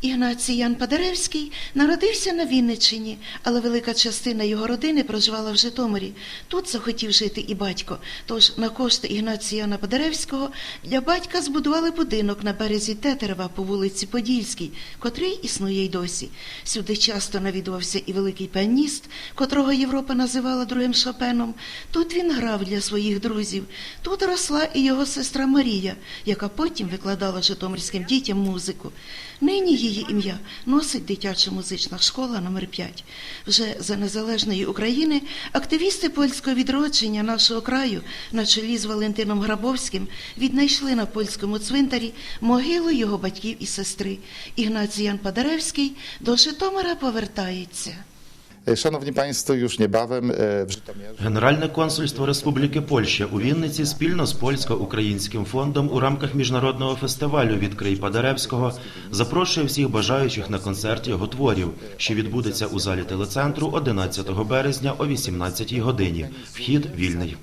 Ігнацій Ян Падаревський народився на Вінниччині, але велика частина його родини проживала в Житомирі. Тут захотів жити і батько. Тож на кошти Ігнація Яна Падаревського для батька збудували будинок на березі Тетерева по вулиці Подільській, котрий існує й досі. Сюди часто навідувався і великий піаніст, котрого Європа називала другим Шопеном. Тут він грав для своїх друзів. Тут росла і його сестра Марія, яка потім викладала житомирським дітям музику. Нині її ім'я носить дитяча музична школа номер 5 Вже за незалежної України активісти польського відродження нашого краю на чолі з Валентином Грабовським віднайшли на польському цвинтарі могилу його батьків і сестри. Ігнацій Ян Падаревський до Житомира повертається. E, Шановні панство, już niebawem в Генеральне консульство Республіки Польща у Вінниці спільно з польсько-українським фондом у рамках міжнародного фестивалю «Відкрий Падаревського запрошує всіх бажаючих на концерт його творів, що відбудеться у залі телецентру 11 березня о 18 годині. Вхід вільний.